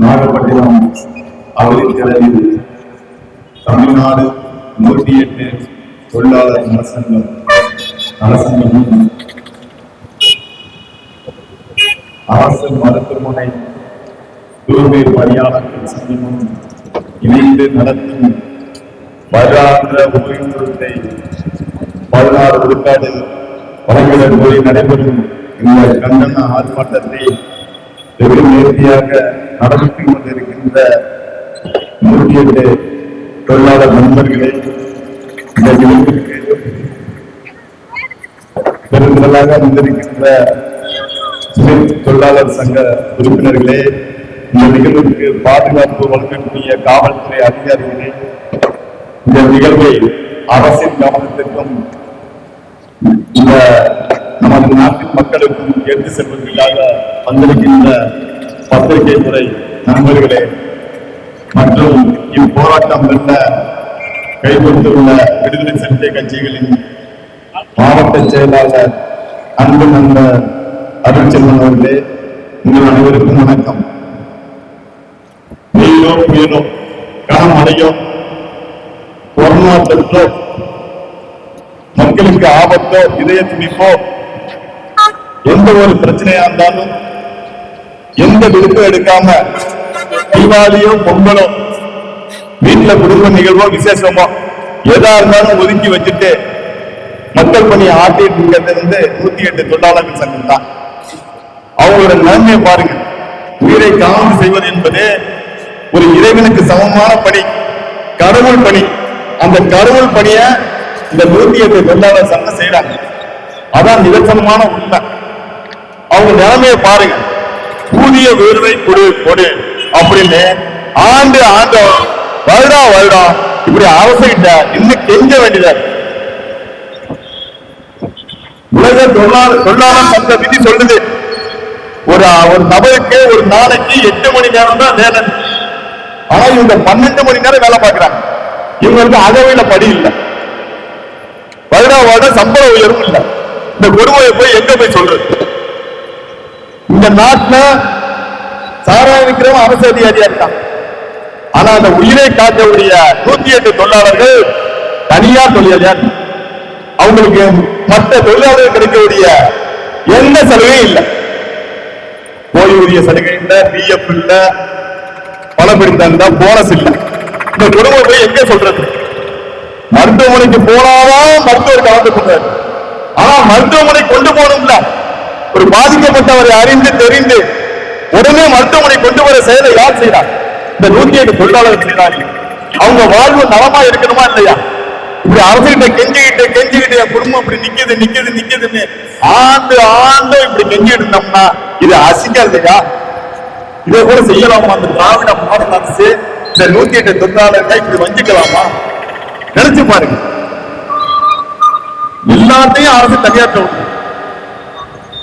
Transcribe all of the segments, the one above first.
நாகப்பட்டினம் அவதிக்கடலில் தமிழ்நாடு நூற்றி எட்டு தொழிலாளர் நலசங்கம் நலசங்கமும் அரசு மருத்துவமனை தூய்மை பணியாளர்கள் சங்கமும் இணைந்து நடத்தும் வருடாந்திர ஓய்வூதியத்தை பதினாறு விழுக்காடு வழங்கிட கோரி நடைபெறும் இந்த கண்டன ஆர்ப்பாட்டத்தை வெகு நேர்த்தியாக நடத்தி கொண்டிருக்கின்ற நூற்றி எட்டு தொழிலாளர் நண்பர்களே இந்த விளைவிற்கு பெருந்திரளாக வந்திருக்கின்ற தொழிலாளர் சங்க உறுப்பினர்களே இந்த நிகழ்வுக்கு பாதுகாப்பு வழங்கக்கூடிய காவல்துறை அதிகாரிகளே இந்த நிகழ்வை அரசின் கவனத்திற்கும் இந்த நமது நாட்டின் மக்களுக்கும் எடுத்து செல்வதற்காக வந்திருக்கின்ற பத்திரிகை துறை நண்பர்களே மற்றும் இப்போராட்டம் வெல்ல கைகொண்டுள்ள விடுதலை சிறுத்தை கட்சிகளின் மாவட்ட செயலாளர் அன்பு நண்பர் அருள்செல்வன் அவர்களே உங்கள் அனைவருக்கும் வணக்கம். வெயிலோ புயலோ களம் அடையும் கொரோனா தொற்றோ மக்களுக்கு ஆபத்தோ இதய துணிப்போ எந்த ஒரு பிரச்சனையா இருந்தாலும் எந்த விடுப்பும் எடுக்காம தீபாவளியோ பொங்கலோ வீட்டுல குடும்ப நிகழ்வோ விசேஷமோ எதா இருந்தாலும் ஒதுக்கி வச்சுட்டு மக்கள் பணியை ஆட்டிட்டு இருக்கிறது வந்து நூத்தி எட்டு தொழிலாளர்கள் சங்கம் தான். அவங்களோட நன்மையை பாருங்க. உயிரை காவல் செய்வது என்பது ஒரு இறைவனுக்கு சமமான பணி கடவுள் பணி. அந்த கடவுள் பணியை இந்த நூத்தி எட்டு சண்டை செய்யறாங்க அதான் நிதர்சனமான உண்மை. அவங்க நிலைமையை பாருங்க. ஊதிய விருதை கொடு கொடு அப்படின்னு ஆண்டு ஆண்டு வருடம் வருடம் இப்படி அரசுகிட்ட இன்னும் கெஞ்ச வேண்டியதா உலக தொழிலாளர் தொழிலாளர் சங்க விதி சொல்லுது. ஒரு ஒரு நபருக்கு ஒரு நாளைக்கு எட்டு மணி நேரம் தான் வேலை. ஆனா இவங்க பன்னெண்டு மணி நேரம் வேலை பார்க்கிறாங்க. இவங்களுக்கு அகவையில படி இல்லை. வருடா சம்பள உயர்வும் இல்லை. இந்த கொடுமையை போய் எங்க போய் சொல்றது? இந்த நாட்டுல சாராயம் விற்கிறவன் அரசு அதிகாரியா இருக்கான். ஆனா அந்த உயிரை காக்கக்கூடிய நூத்தி எட்டு தொழிலாளர்கள் தனியார் தொழிலாளியா அவங்களுக்கு மற்ற தொழிலாளர்கள் கிடைக்கக்கூடிய எந்த சலுகையும் இல்லை. ஓய்வூதிய சலுகை இல்ல பிஎஃப் இல்ல பணப்பிடித்தா போனஸ் இல்லை. இந்த குடும்பம் போய் எங்க சொல்றது? மருத்துவமனைக்கு போனாதான் மருத்துவர் கலந்து கொண்டார். ஆனா மருத்துவமனை கொண்டு போகணும்ல ஒரு பாதிக்கப்பட்டவரை அறிந்து தெரிந்து உடனே மருத்துவமனை கொண்டு வர செயலை யார் செய்யறார் இந்த நூத்தி எட்டு தொழிலாளர்கள் செய்யறாங்க அவங்க வாழ்வு நலமா இருக்கணுமா இல்லையா? இப்படி அரசிட்ட கெஞ்சிக்கிட்டு கெஞ்சிக்கிட்டு என் குடும்பம் இப்படி நிக்குது நிக்குது நிக்குதுன்னு ஆண்டு ஆண்டு இப்படி கெஞ்சிட்டு இருந்தோம்னா இது அசிங்கம் இல்லையா? இதை கூட செய்யலாமா? அந்த திராவிட மாடல் அரசு இந்த நூத்தி எட்டு தொழிலாளர்களை இப்படி வஞ்சிக்கலாமா? நினைச்சு பாருங்க. எல்லாத்தையும் அரசு தனியாற்ற உண்டு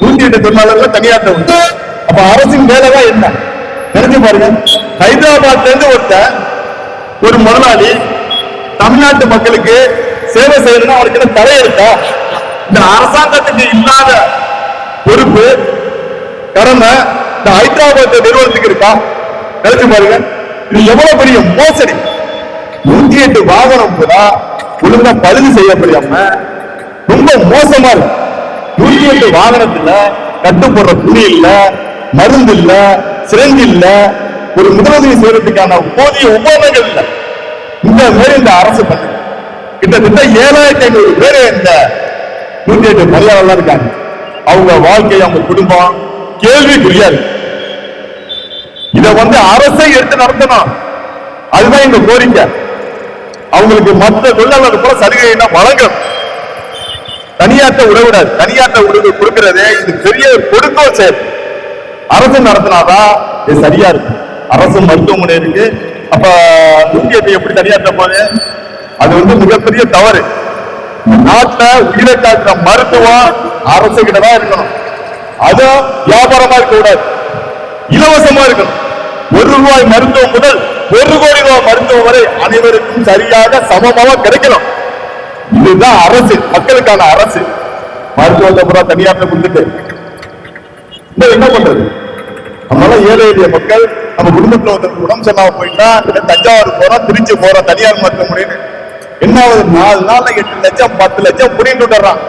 நூத்தி எட்டு தொழிலாளர்கள் தனியாற்ற உண்டு அப்ப அரசின் வேலைதான் என்ன? நினைச்சு பாருங்க. ஹைதராபாத்ல இருந்து ஒருத்தன் ஒரு முதலாளி தமிழ்நாட்டு மக்களுக்கு சேவை செய்யணும்னா அவனுக்கு என்ன தடை இருக்கா இந்த அரசாங்கத்துக்கு இல்லாத பொறுப்பு கடமை இந்த ஹைதராபாத் நிறுவனத்துக்கு இருக்கா? நினைச்சு பாருங்க. இது எவ்வளவு பெரிய மோசடி? நூத்தி எட்டு வாகனம் கூட ஒழுங்கா பழுது செய்ய முடியாம ரொம்ப மோசமா இருக்கு. நூத்தி எட்டு வாகனத்துல கட்டுப்படுற துணி இல்ல மருந்து இல்ல சிரஞ்சு இல்ல ஒரு முதலுதவி செய்யறதுக்கான போதிய உபகரணங்கள் இல்ல. இந்த மாதிரி இந்த அரசு பண்ணு. கிட்டத்தட்ட ஏழாயிரத்தி ஐநூறு பேர் இந்த நூத்தி எட்டு பணியாளர்லாம் இருக்காங்க. அவங்க வாழ்க்கை அவங்க குடும்பம் கேள்விக்குரியா இருக்கு. இத வந்து அரசை எடுத்து நடத்தணும். அதுதான் இந்த கோரிக்கை. அவங்களுக்கு மற்ற தொழிலாளர் கூட சலுகைனா வழங்கணும். தனியாட்ட உதவிடாது தனியாட்ட உதவி கொடுக்கறதே இது பெரிய கொடுக்கோ செயல். அரசு நடத்தினாதான் இது சரியா இருக்கும் அரசு மருத்துவமனை இருக்கு. அப்ப இந்தியத்தை எப்படி தனியாட்ட போகுது அது வந்து மிகப்பெரிய தவறு. நாட்டை உயிரை காக்கிற மருத்துவம் அரசு கிட்டதான் இருக்கணும். அதுவும் வியாபாரமா இருக்க கூடாது இலவசமா இருக்கணும். ஒரு ரூபாய் மருத்துவம் முதல் ஒரு கோடி ரூபாய் மருத்துவம் வரை அனைவருக்கும் சரியாக சமமாக கிடைக்கணும் இதுதான் அரசு மக்களுக்கான அரசு. மருத்துவத்தை பூரா தனியார்ட்ட கொடுத்துட்டு. என்ன பண்றது? நம்மளால ஏழை எளிய மக்கள் நம்ம குடும்பத்துல ஒருத்தருக்கு உடம்பு சரியில்லாம போயிட்டா இல்ல தஞ்சாவூர் போறோம் திருச்சி போறோம் தனியார் மருத்துவமனைன்னு. என்ன ஆகுது நாலு நாள்ல எட்டு லட்சம் பத்து லட்சம் புடிட்டு விட்டுறான்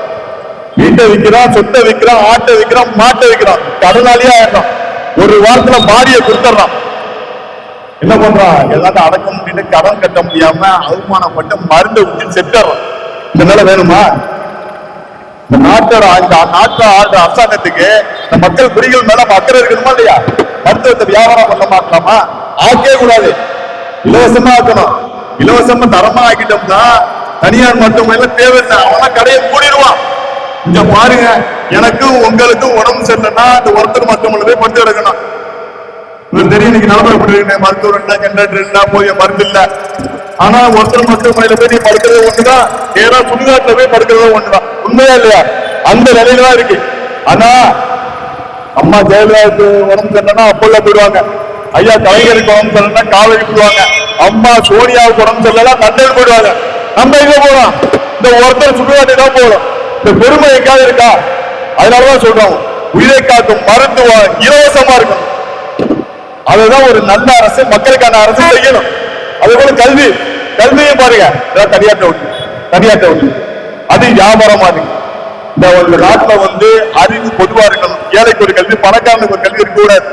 வீட்டை விற்கிறான் சொத்தை விற்கிறான் ஆட்டை விற்கிறான் மாட்டை விற்கிறான் கடனாளியா ஆயிடுறான். ஒரு வாரத்துல பாடியை கொடுத்துட்றான். என்ன பண்றான் எல்லாத்தையும் அடக்க முடியல கடன் கட்ட முடியாம அவமானப்பட்டு மருந்து விட்டு செத்துறான் இந்த நிலை வேணுமா? இந்த நாட்டோட இந்த நாட்டை ஆள்ற அரசாங்கத்துக்கு இந்த மக்கள் குடிகள் மேல அக்கறை இருக்கணுமா இல்லையா? மருத்துவத்தை வியாபாரம் பண்ண மாட்டலாமா? ஆக்கவே கூடாது. இலவசமா ஆக்கணும். இலவசமா தரமா ஆக்கிட்டோம்னா தனியார் மருத்துவமனையில தேவையில்லை அவனா கடையை மூடிடுவான். இங்க பாருங்க எனக்கும் உங்களுக்கும் உடம்பு சரியில்லைன்னா இந்த ஒருத்தர் மருத்துவமனை போய் படுத்து கிடக்கணும். தெரியும் இன்னைக்கு நிலமை எப்படி இருக்கு மருத்துவர் இல்ல போய் மருந்து இல்ல. ஆனா ஒருத்தர் மருத்துவமனையில போய் நீ படுக்கிறது ஒண்ணுதான் ஏன்னா சுடுகாட்டுல போய் படுக்கிறது ஒண்ணுதான் உண்மையா இல்லையா? அந்த நிலையில தான் இருக்கு. ஆனா அம்மா ஜெயலலிதாவுக்கு உடம்பு சரியில்லைன்னா அப்பல்ல போயிடுவாங்க. ஐயா கலைஞருக்கு உடம்பு சரியில்லைன்னா காவேரி போயிடுவாங்க. அம்மா சோனியாவுக்கு உடம்பு சரியில்லைன்னா லண்டன் போயிடுவாங்க. நம்ம எங்க போறோம் இந்த ஒருத்தர் சுடுகாட்டு தான் போறோம் இந்த பெருமை எங்காவது இருக்கா? அதனாலதான் சொல்றோம். உயிரை காக்கும் மருத்துவம் இலவசமா இருக்கும் அதுதான் ஒரு நல்ல அரசு மக்களுக்கான அரசு செய்யணும். அதே போல கல்வி. கல்வியும் பாருங்க. இதான் தனியாட்ட ஒன்று. தனியாட்ட ஒன்று. அது வியாபாரமா இருக்கு இந்த ஒரு நாட்டுல வந்து அறிவு பொதுவா இருக்கணும். ஏழைக்கு ஒரு கல்வி பணக்காரனுக்கு ஒரு கல்வி இருக்கக்கூடாது.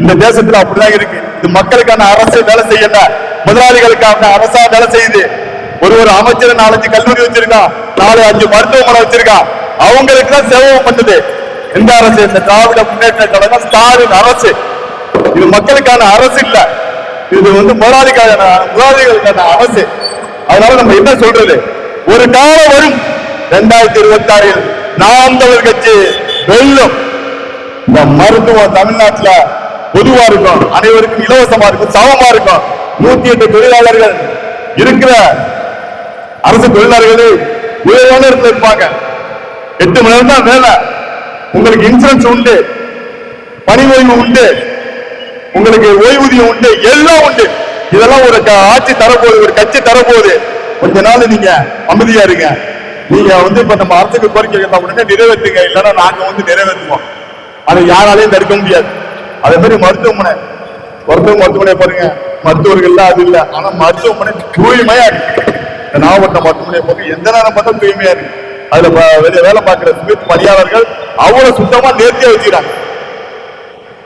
இந்த தேசத்துல அப்படிதான் இருக்கு. இது மக்களுக்கான அரசு வேலை செய்யல. முதலாளிகளுக்கான அரசா வேலை செய்யுது. ஒரு ஒரு அமைச்சர் நாலஞ்சு கல்லூரி வச்சிருக்கான் நாலு அஞ்சு மருத்துவமனை வச்சிருக்கான் அவங்களுக்கு தான் சேவை பண்ணுது. எந்த அரசு? இந்த திராவிட முன்னேற்ற கழகம் ஸ்டாலின் அரசு. இது மக்களுக்கான அரசு இல்ல. இது வந்து முதலாளிக்கான முதலாளிகளுக்கான அரசு. அதனால நம்ம என்ன சொல்றது? ஒரு காலம் வரும். இரண்டாயிரத்தி இருபத்தி ஆறில் நாம் தமிழ் கட்சி வெல்லும். இந்த மருத்துவம் தமிழ்நாட்டுல பொதுவா இருக்கும். அனைவருக்கும் இலவசமா இருக்கும் சமமா இருக்கும். நூத்தி எட்டு தொழிலாளர்கள் இருக்கிற அரசு தொழிலாளர்களே உயர்வான இடத்துல இருப்பாங்க. எட்டு மணி நேரம் தான் வேலை. உங்களுக்கு இன்சூரன்ஸ் உண்டு பணி ஓய்வு உண்டு. உங்களுக்கு ஓய்வூதியம் உண்டு எல்லாம் உண்டு. இதெல்லாம் ஒரு ஆட்சி தரப்போகுது ஒரு கட்சி தரப்போகுது. கொஞ்ச நாள் நீங்க அமைதியா இருங்க. நீங்க வந்து இப்ப நம்ம அரசுக்கு கோரிக்கை கேட்டா உடனே நிறைவேற்றுங்க. இல்லைன்னா நாங்க வந்து நிறைவேற்றுவோம். அதை யாராலையும் தடுக்க முடியாது. அதே மாதிரி மருத்துவமனை. மருத்துவ மருத்துவமனை பாருங்க. மருத்துவர்கள்லாம் அது இல்ல. ஆனா மருத்துவமனை தூய்மையா இருக்கு. நாகப்பட்டினம் மருத்துவமனை போக எந்த நேரம் பார்த்தா தூய்மையா இருக்கு. அதுல வெளியே வேலை பார்க்கிற பணியாளர்கள் அவ்வளவு சுத்தமா நேர்த்தியா வச்சுக்கிறாங்க.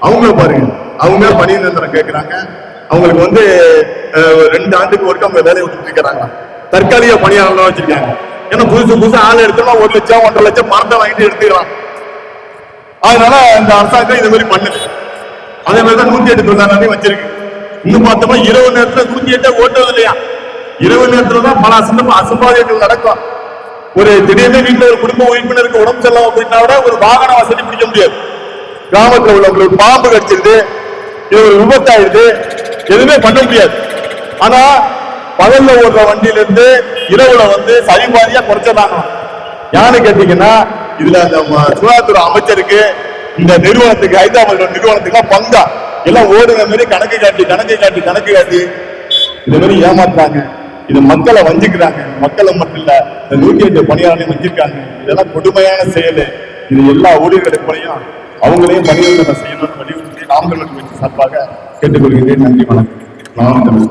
அவங்கள பாருங்க. அவங்க பணி நிரந்தரம் கேட்கிறாங்க. அவங்களுக்கு வந்து ரெண்டு ஆண்டுக்கு ஒருக்க அவங்க வேலையை விட்டுட்டு இருக்கிறாங்க. தற்காலிக பணியாளர்கள் வச்சிருக்காங்க. ஏன்னா புதுசு புதுசு ஆள் எடுத்தோம்னா ஒரு லட்சம் ஒன்றரை லட்சம் பணத்தை வாங்கிட்டு எடுத்துக்கலாம். அதனால இந்த அரசாங்கம் இது மாதிரி பண்ணுது. அதே மாதிரி தான் நூத்தி எட்டு தொழிலாளர்களையும் வச்சிருக்கு. இன்னும் பார்த்தோம்னா இரவு நேரத்துல நூத்தி எட்டே ஓட்டுறது இல்லையா? இரவு நேரத்துல தான் பல அசம்ப அசம்பாவிதங்கள் நடக்கும். ஒரு திடீர்னு வீட்டுல ஒரு குடும்ப உறுப்பினருக்கு உடம்பு செல்லாம போயிட்டா கூட ஒரு வாகன வசதி பிடிக்க முடியாது. கிராமத்துல உள்ளவங்களுக்கு பாம்பு கடிச்சிருந்து இது ஒரு விபத்தாயிருது எதுவுமே பண்ண முடியாது. ஆனா பகல்ல ஓடுற வண்டியில இருந்து இரவுல வந்து சரிபாதியா குறைச்சிடறாங்க யாரு கேட்டீங்கன்னா இதுல அந்த சுகாதாரத்துறை அமைச்சருக்கு இந்த நிறுவனத்துக்கு ஹைதராபாத் நிறுவனத்துக்கு பங்கா எல்லாம் ஓடுற மாதிரி கணக்கு காட்டி கணக்கு காட்டி கணக்கு காட்டி. இது மாதிரி ஏமாத்துறாங்க. இது மக்களை வஞ்சிக்கிறாங்க. மக்களை மட்டும் இல்ல இந்த நூத்தி எட்டு பணியாளர்களையும் வஞ்சிருக்காங்க இதெல்லாம் கொடுமையான செயல். இது எல்லா ஊழியர்களுக்கு அவங்களையும் பணியாளர்கள் செய்யணும்னு வலியுறுத்தி நாம் தமிழர் சார்பாக கேட்டுக்கொள்கிறேன். நன்றி வணக்கம். நாம் தமிழ்